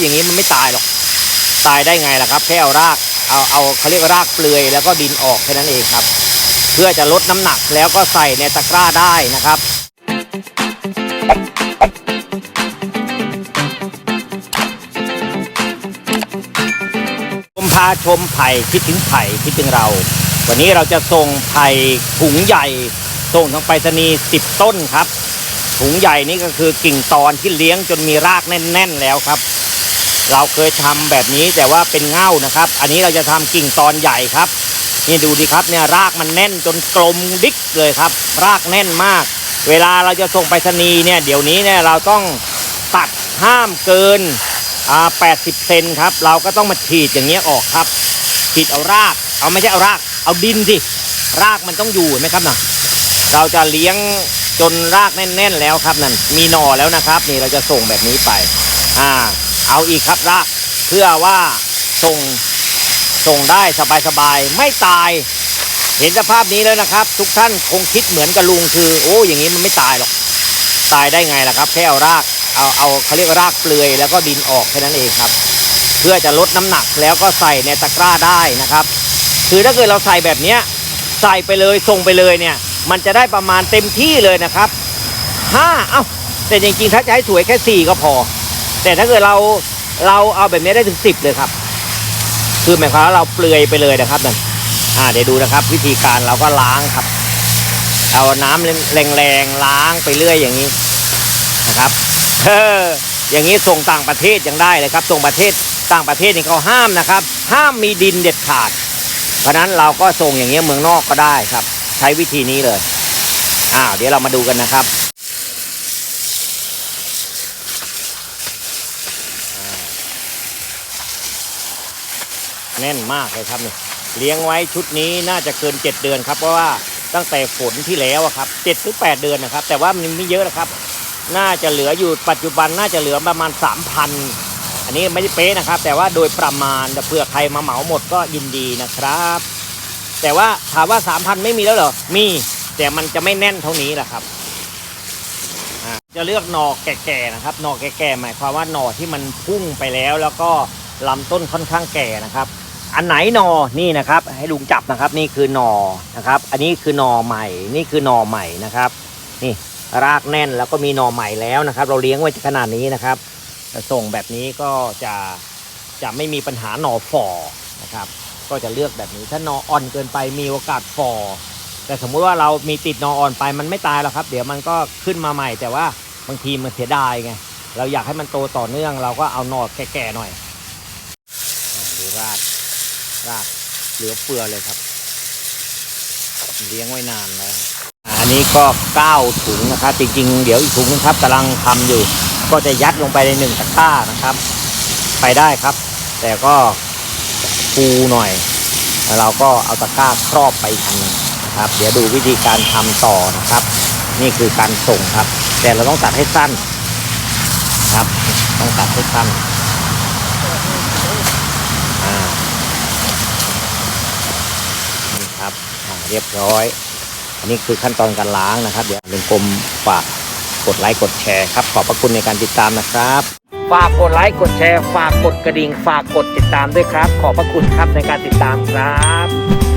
อย่างนี้มันไม่ตายหรอก ตายได้ไงล่ะครับ แค่เอารากเอาเอาเขาเรียกรากเปลือยแล้วก็ดินออกแค่นั้นเองครับ เพื่อจะลดน้ำหนักแล้วก็ใส่ในตะกร้าได้นะครับผมพาชมไผ่คิดถึงไผ่คิดถึงเรา วันนี้เราจะส่งไผ่ถุงใหญ่ ส่งทางไปรษณีย์สิบต้นครับถุงใหญ่นี่ก็คือกิ่งตอนที่เลี้ยงจนมีรากแน่น ๆ แล้วครับ เราเคยทำแบบนี้แต่ว่าเป็นเง่านะครับ อันนี้เราจะทำกิ่งตอนใหญ่ครับนี่ดูดิครับเนี่ยรากมันแน่นจนกลมดิกเลยครับ รากแน่นมาก เวลาเราจะส่งไปรษณีย์เนี่ยเดี๋ยวนี้เนี่ยเราต้องตัดห้ามเกินอ่า80เซนครับ เราก็ต้องมาฉีดอย่างเงี้ยออกครับ ฉีดเอาราก เอาไม่ใช่เอาราก เอาดินสิ รากมันต้องอยู่เห็นไหมครับน่ะเราจะเลี้ยงจนรากแน่น ๆ แล้วครับนั่นมีหน่อแล้วนะครับ นี่เราจะส่งแบบนี้ไป อ่า เอาอีกครับรากเพื่อว่าส่งส่งได้สบายๆไม่ตาย เห็นสภาพนี้แล้วนะครับ ทุกท่านคงคิดเหมือนกับลุงคือ โอ้อย่างนี้มันไม่ตายหรอก ตายได้ไงล่ะครับ แค่เอารากเอาเอาเขาเรียกว่ารากเปลือยแล้วก็ดินออกแค่นั้นเองครับ เพื่อจะลดน้ำหนักแล้วก็ใส่ในตะกร้าได้นะครับ คือถ้าเกิดเราใส่แบบเนี้ยใส่ไปเลยส่งไปเลยเนี่ย มันจะได้ประมาณเต็มที่เลยนะครับห้าเอ้าแต่จริงๆถ้าจะให้สวยแค่สี่ก็พอ แต่ถ้าเกิดเราเราเอาแบบนี้ได้ถึงสิบเลยครับ คือหมายความว่าเราเปลือยไปเลยนะครับนั่นอ่าเดี๋ยวดูนะครับ วิธีการเราก็ล้างครับ เอาน้ำแรงๆล้างไปเรื่อยอย่างนี้นะครับเอออย่างนี้ส่งต่างประเทศยังได้เลยครับ ส่งประเทศต่างประเทศนี่เขาห้ามนะครับ ห้ามมีดินเด็ดขาด เพราะฉะนั้นเราก็ส่งอย่างเงี้ยเมืองนอกก็ได้ครับ ใช้วิธีนี้เลยอ้าวเดี๋ยวเรามาดูกันนะครับ แน่นมากเลยครับนี่เลี้ยงไว้ชุดนี้น่าจะเกิน 7 เดือนครับเพราะว่าตั้งแต่ฝนที่แล้วอะครับเจ็ดหรือ8เดือนนะครับ แต่ว่ามันไม่เยอะนะครับ น่าจะเหลืออยู่ปัจจุบันน่าจะเหลือประมาณ3,000อันนี้ไม่ได้เป๊ะนะครับ แต่ว่าโดยประมาณเผื่อใครมาเหมาหมดก็ยินดีนะครับ แต่ว่าถามว่า3,000ไม่มีแล้วเหรอมี แต่มันจะไม่แน่นเท่านี้แหละครับจะเลือกหน่อแก่ๆนะครับหน่อแก่ๆหมายความว่าหน่อที่มันพุ่งไปแล้ว แล้วก็ลำต้นค่อนข้างแก่นะครับ อันไหนหนอนี่นะครับ ให้ลุงจับนะครับ นี่คือหนอนะครับ อันนี้คือหนอใหม่ นี่คือหนอใหม่นะครับ นี่รากแน่นแล้วก็มีหนอใหม่แล้วนะครับ เราเลี้ยงไว้ขนาดนี้นะครับส่งแบบนี้ก็จะจะไม่มีปัญหาหนอฝ่อนะครับ ก็จะเลือกแบบนี้ถ้าหนออ่อนเกินไปมีโอกาสฟอแต่สมมุติว่าเรามีติดหนออ่อนไปมันไม่ตายหรอกครับ เดี๋ยวมันก็ขึ้นมาใหม่ แต่ว่าบางทีมันเสียดายไงเราอยากให้มันโตต่อเนื่อง เราก็เอาหนอแก่ๆหน่อยดูราก รากเหลือเฟือเลยครับ เลี้ยงไว้นานแล้วอันนี้ก็9ถุงนะครับ จริง ๆ เดี๋ยวอีกถุงนึงครับกำลังทำอยู่ ก็จะยัดลงไปในหนึ่งตะกร้านะครับ ไปได้ครับ แต่ก็ฟูหน่อยแล้วเราก็เอาตะกร้าครอบไปอีกอันนะครับ เดี๋ยวดูวิธีการทำต่อนะครับ นี่คือการส่งครับ แต่เราต้องตัดให้สั้นครับ ต้องตัดให้สั้นอ่านี่ครับอ่า เรียบร้อย อันนี้คือขั้นตอนการล้างนะครับ เดี๋ยวลุงกลมฝากกดไลค์กดแชร์ครับ ขอบพระคุณในการติดตามนะครับ ฝากกดไลค์กดแชร์ ฝากกดกระดิ่ง ฝากกดติดตามด้วยครับ ขอบพระคุณครับในการติดตามครับ